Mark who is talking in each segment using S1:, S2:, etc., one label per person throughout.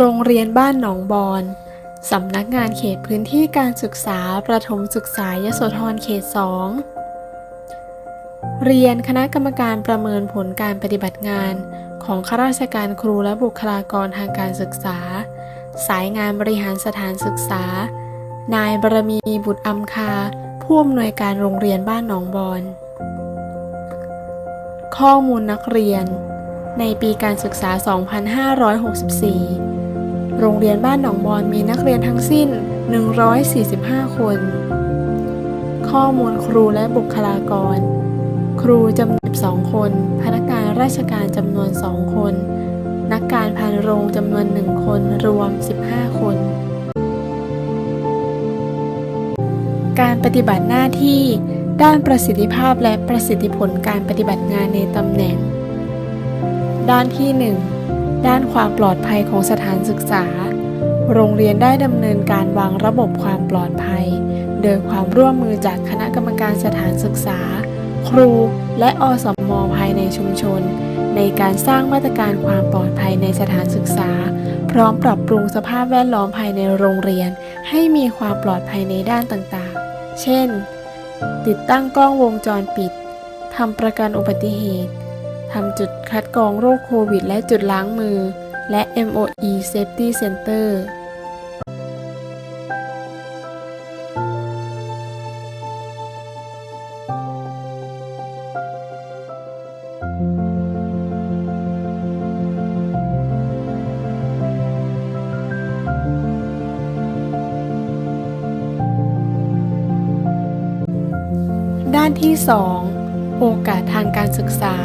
S1: โรงเรียนบ้านหนองบอนสำนักงานเขตพื้นที่การศึกษาประถมศึกษายโสธรเขต 2 เรียนคณะกรรมการประเมินผลการปฏิบัติงาน ของข้าราชการครูและบุคลากรทางการศึกษา สายงานบริหารสถานศึกษา นายบรมีบุตรอัมคา ผู้อำนวยการโรงเรียนบ้านหนองบอน ข้อมูลนักเรียน ในปีการศึกษา 2564 โรงเรียนบ้านหนองบอนมีนักเรียนทั้งสิ้น 145 คน ข้อมูลครูและบุคลากร ครูจำนวน12 คน พนักงานราชการจำนวน 2 คน นักการพานโรงจำนวน 1 คน รวม 15 คน การปฏิบัติหน้าที่ด้านประสิทธิภาพและประสิทธิผลการปฏิบัติงานในตำแหน่ง ด้านที่ 1 ด้านความปลอดภัยของสถานศึกษา โรงเรียนได้ดำเนินการวางระบบความปลอดภัย โดยความร่วมมือจากคณะกรรมการสถานศึกษา ครู และอสมภายในชุมชน ในการสร้างมาตรการความปลอดภัยในสถานศึกษา พร้อมปรับปรุงสภาพแวดล้อมภายในโรงเรียน ให้มีความปลอดภัยในด้านต่างๆ เช่น ติดตั้งกล้องวงจรปิดทำประกันอุบัติเหตุ ทำจุดคัดกรองโรคโควิด และจุดล้างมือ และ MOE Safety Center ด้านที่ 2 โอกาสทางการศึกษา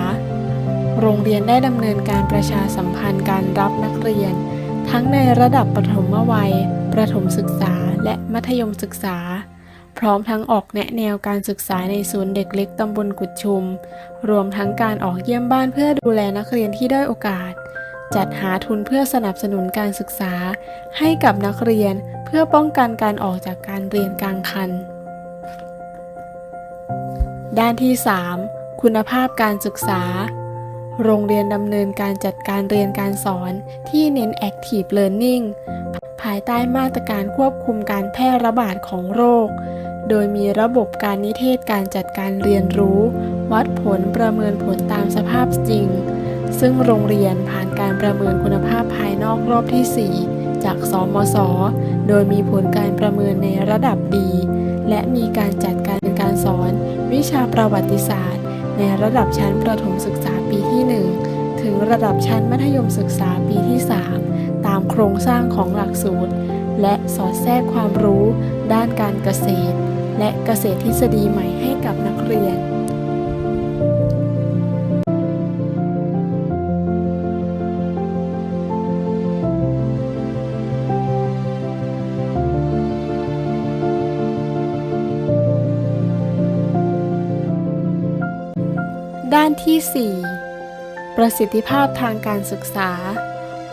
S1: โรงเรียนได้ดำเนินการประชาสัมพันธ์การรับนักเรียน ทั้งในระดับประถมวัย ประถมศึกษา และมัธยมศึกษา พร้อมทั้งออกแนะแนวการศึกษาในศูนย์เด็กเล็กตำบลกุดชุม รวมทั้งการออกเยี่ยมบ้านเพื่อดูแลนักเรียนที่ได้โอกาส จัดหาทุนเพื่อสนับสนุนการศึกษา ให้กับนักเรียนเพื่อป้องกันการออกจากการเรียนกลางคัน ด้านที่ 3 คุณภาพการศึกษา โรงเรียนดำเนินการจัดการเรียนการสอนที่เน้น Active Learning ภายใต้มาตรการควบคุมการแพร่ระบาดของโรค โดยมีระบบการนิเทศการจัดการเรียนรู้ วัดผลประเมินผลตามสภาพจริง ซึ่งโรงเรียนผ่านการประเมินคุณภาพภายนอกรอบที่ 4 จากสมศโดยมีผลการประเมินในระดับดี และมีการจัดการเรียนการสอน วิชาประวัติศาสตร์ ในระดับชั้นประถมศึกษาปีที่ 1 ถึงระดับชั้นมัธยมศึกษาปีที่ 3 ตามโครงสร้างของหลักสูตร และสอดแทรกความรู้ ด้านการเกษตร และเกษตรทฤษฎีใหม่ให้กับนักเรียน ด้านที่ 4 ประสิทธิภาพทางการศึกษา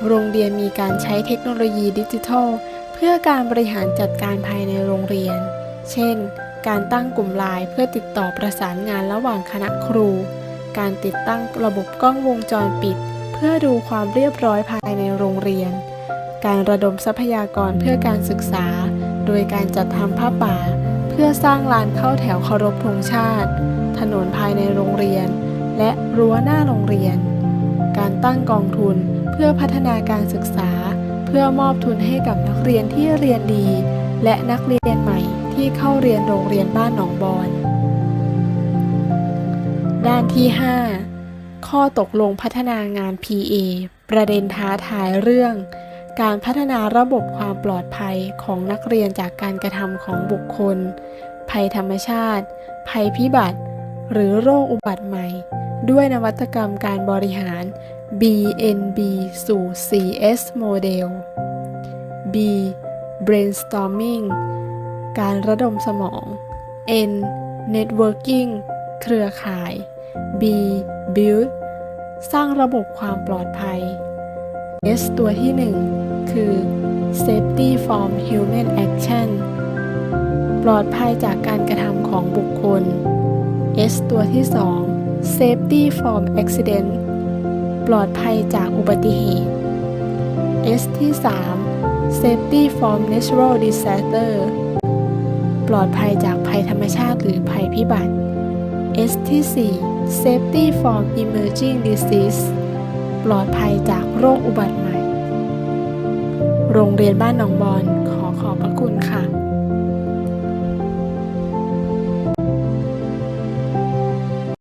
S1: โรงเรียนมีการใช้เทคโนโลยีดิจิทัล เพื่อการบริหารจัดการภายในโรงเรียน เช่น การตั้งกลุ่มไลน์เพื่อติดต่อประสานงานระหว่างคณะครู การติดตั้งระบบกล้องวงจรปิด เพื่อดูความเรียบร้อยภายในโรงเรียน การระดมทรัพยากรเพื่อการศึกษา โดยการจัดทำผ้าป่า เพื่อสร้างลานเข้าแถวเคารพธงชาติถนนภายในโรงเรียน และรั้วหน้าโรงเรียน การตั้งกองทุนเพื่อพัฒนาการศึกษา เพื่อมอบทุนให้กับนักเรียนที่เรียนดี และนักเรียนใหม่ที่เข้าเรียนโรงเรียนบ้านหนองบอน ด้านที่ 5 ข้อตกลงพัฒนางาน PA ประเด็นท้าทายเรื่อง การพัฒนาระบบความปลอดภัยของนักเรียนจากการกระทำของบุคคล ภัยธรรมชาติ ภัยพิบัติ หรือโรคอุบัติใหม่ ด้วยนวัตกรรมการบริหาร BNB สู่ CS โมเดล B brainstorming การระดมสมอง N networking เครือข่าย B build สร้างระบบความปลอดภัย S ตัวที่ 1 คือ safety from human action ปลอดภัยจากการกระทำของบุคคล S ตัวที่ 2 safety from accident ปลอดภัยจากอุบัติเหตุ S ที่ 3 Safety from Natural Disaster ปลอดภัยจากภัยธรรมชาติหรือภัยพิบัติ S ที่ 4 Safety from Emerging Disease ปลอดภัยจากโรคอุบัติใหม่ โรงเรียนบ้านหนองบอนขอขอบพระคุณค่ะ